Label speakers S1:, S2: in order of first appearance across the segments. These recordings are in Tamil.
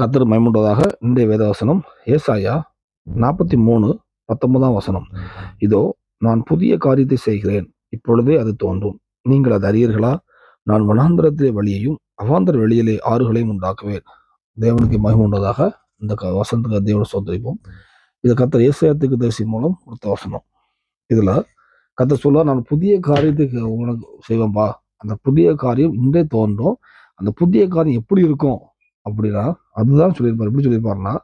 S1: கத்தர் மயமுண்டதாக இந்த வேதவசனம் ஏசாயா நாற்பத்தி மூணு பத்தொன்பதாம் வசனம். இதோ நான் புதிய காரியத்தை செய்கிறேன். இப்பொழுதே அது தோன்றும். நீங்கள் அது அறியீர்களா? நான் வனாந்திரத்திலே வழியையும் அவாந்தர வெளியிலே ஆறுகளையும் உண்டாக்குவேன். தேவனுக்கு மகிமுண்டதாக இந்த க- வசனத்துக்கு தேவனை சோதரிப்போம் இதை கத்தர் ஏசாயத்துக்கு தரிசி மூலம் கொடுத்த வசனம். இதில் கத்தர் சொல்ல நான் புதிய காரியத்தை உனக்கு செய்வேன்பா. அந்த புதிய காரியம் இன்றே தோன்றும். அந்த புதிய காரியம் எப்படி இருக்கும்? அப்படின்னா அதுதான் சொல்லியிருப்பார். எப்படி சொல்லியிருப்பார்னா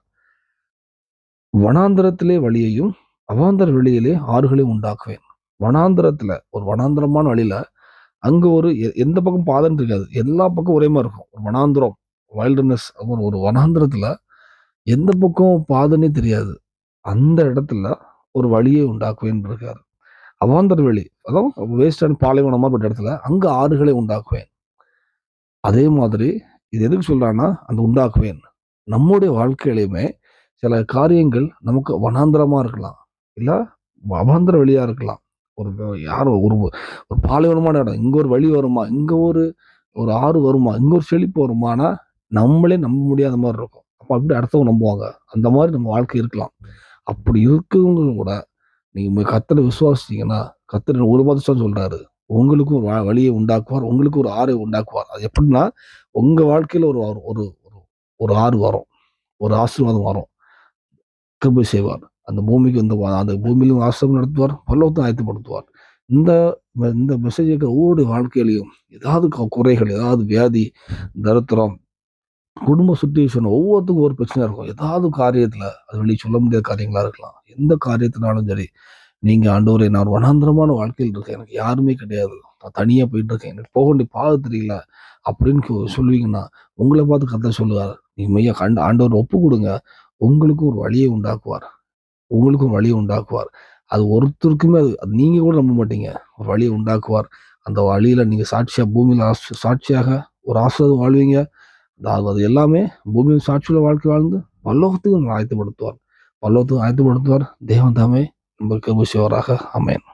S1: வனாந்திரத்திலே வழியையும் அவாந்தர வெளியிலே ஆறுகளையும் உண்டாக்குவேன். வனாந்திரத்தில் ஒரு வனாந்திரமான வழியில அங்க ஒரு எ- எந்த பக்கம் பாதைன்னு இருக்காது எல்லா பக்கம் ஒரே மாதிரி இருக்கும். ஒரு வனாந்திரம் வைல்டர்னஸ் ஒரு ஒரு வனாந்திரத்தில் எந்த பக்கம் பாதனே தெரியாது. அந்த இடத்துல ஒரு வழியை உண்டாக்குவேன் இருக்காரு அவாந்தர் வெளி அதான் வேஸ்ட் அண்ட் மாதிரி ஒரு இடத்துல அங்கே ஆறுகளை உண்டாக்குவேன். அதே மாதிரி இது எதுக்கு சொல்கிறான்னா அந்த உண்டாக்குவேன் நம்முடைய வாழ்க்கையிலையுமே சில காரியங்கள் நமக்கு வனாந்திரமாக இருக்கலாம். இல்லை அபாந்திர வழியாக இருக்கலாம். ஒரு யாரோ ஒரு ஒரு பாலைவனமான இடம் இங்கே ஒரு வழி வருமா? இங்கே ஒரு ஒரு ஆறு வருமா? இங்கே ஒரு செழிப்பு வருமானா நம்மளே நம்ப முடியாத மாதிரி இருக்கும். அப்போ அப்படி அடுத்தவங்க நம்புவாங்க. அந்த மாதிரி நம்ம வாழ்க்கை இருக்கலாம். அப்படி இருக்கவங்க கூட நீங்கள் கத்தனை விசுவாசிச்சீங்கன்னா கத்தனை ஒரு மாதம் சொல்கிறாரு உங்களுக்கும் ஒரு வழியை உண்டாக்குவார் உங்களுக்கு ஒரு ஆறு உண்டாக்குவார். அது எப்படின்னா உங்கள் வாழ்க்கையில் ஒரு ஒரு ஒரு ஒரு- ஒரு ஆறு வரும். ஒரு ஆசீர்வாதம் வரும். கிருபை செய்வார். அந்த பூமிக்கு வந்து அந்த பூமியிலும் ஆசிரமம் நடத்துவார் பல்லவத்தை ஆயத்தப்படுத்துவார். இந்த ம- இந்த மெசேஜ் ஒவ்வொரு வாழ்க்கையிலையும் ஏதாவது குறைகள் ஏதாவது வியாதி தரித்திரம் குடும்ப சுச்சுவேஷன் ஒவ்வொருத்துக்கும் ஒரு பிரச்சனை இருக்கும். ஏதாவது காரியத்தில் அது வெளியே சொல்ல முடியாத காரியங்களாக இருக்கலாம். எந்த காரியத்தினாலும் சரி நீங்கள் ஆண்டவரே நான் வனாந்திரமான வாழ்க்கையில் இருக்கேன். எனக்கு யாருமே கிடையாது. நான் தனியாக போயிட்டு இருக்கேன். எனக்கு போக வேண்டிய பாதை தெரியல அப்படின்னு சொல்லுவீங்கன்னா உங்களை பார்த்து கத்த சொல்லுவார். நீங்கள் மையா கண்டு ஆண்டவர் ஒப்பு கொடுங்க. உங்களுக்கும் ஒரு வழியை உண்டாக்குவார். உங்களுக்கும் வழியை உண்டாக்குவார். அது ஒருத்தருக்குமே அது அது நீங்கள் கூட நம்ப மாட்டீங்க. ஒரு வழியை உண்டாக்குவார். அந்த வழியில் நீங்கள் சாட்சியாக பூமியில் ஆச- சாட்சியாக ஒரு ஆசிரியர் வாழ்வீங்க. அதாவது அது எல்லாமே பூமியில் சாட்சியில் வாழ்க்கை வாழ்ந்து பல்லோகத்துக்கு உங்களை ஆயத்தப்படுத்துவார். பல்லோகத்துக்கு ஆயத்தப்படுத்துவார். தேவன் தாமே நம்ம கிருபை செய்வாராக அமேன்